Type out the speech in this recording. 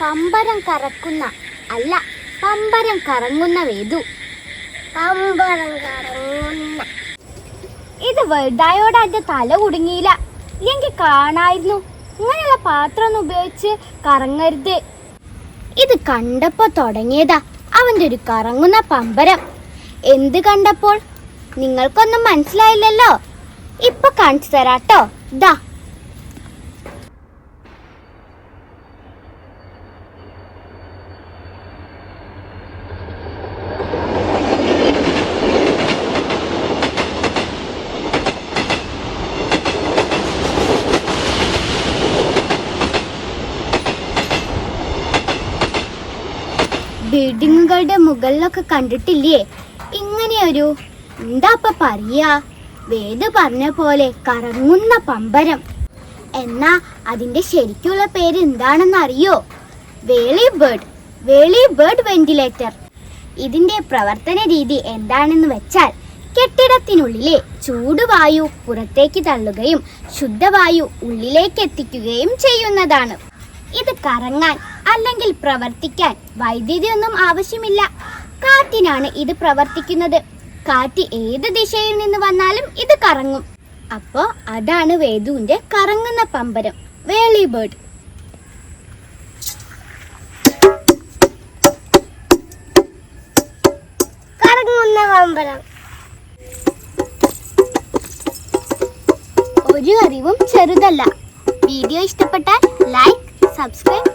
പമ്പരം കറക്കുന്ന അല്ല പമ്പരം കറങ്ങുന്ന വേദു. പമ്പരം കറങ്ങുന്ന. ഇത് വെറുതായോടെ തല കുടുങ്ങിയില്ല. ഇല്ലെങ്കിൽ കാണായിരുന്നു. ഇങ്ങനെയുള്ള പാത്രം ഒന്നും ഉപയോഗിച്ച് കറങ്ങരുത്. ഇത് കണ്ടപ്പോ തുടങ്ങിയതാ അവന്റെ ഒരു കറങ്ങുന്ന പമ്പരം. എന്ത് കണ്ടപ്പോൾ? നിങ്ങൾക്കൊന്നും മനസ്സിലായില്ലല്ലോ. ഇപ്പൊ കാണിച്ചു തരാട്ടോ. ദാ ബിൽഡിങ്ങുകളുടെ മുകളിലൊക്കെ കണ്ടിട്ടില്ലേ? ഇങ്ങനെയൊരു എന്താ ഇപ്പൊ പറയാ? വേദ് പറഞ്ഞ പോലെ കറങ്ങുന്ന പമ്പരം. എന്നാ അതിന്റെ ശരിക്കുള്ള പേര് എന്താണെന്ന് അറിയോ whirly bird whirly bird ventilator. ഇതിന്റെ പ്രവർത്തന രീതി എന്താണെന്ന് വെച്ചാൽ കെട്ടിടത്തിനുള്ളിലെ ചൂടുവായു പുറത്തേക്ക് തള്ളുകയും ശുദ്ധവായു ഉള്ളിലേക്ക് എത്തിക്കുകയും ചെയ്യുന്നതാണ്. ഇത് കറങ്ങാൻ അല്ലെങ്കിൽ പ്രവർത്തിക്കാൻ വൈദ്യുതി ഒന്നും ആവശ്യമില്ല. കാറ്റിനാണ് ഇത് പ്രവർത്തിക്കുന്നത്. കാറ്റ് ഏത് ദിശയിൽ നിന്ന് വന്നാലും ഇത് കറങ്ങും. അപ്പോ അതാണ് വേദുവിന്റെ കറങ്ങുന്ന പമ്പരം. Whirly bird. കറങ്ങുന്ന പമ്പരം. ഒരു അറിവും ചെറുതല്ല. വീഡിയോ ഇഷ്ടപ്പെട്ടാൽ ലൈക്ക് സബ്സ്ക്രൈബ്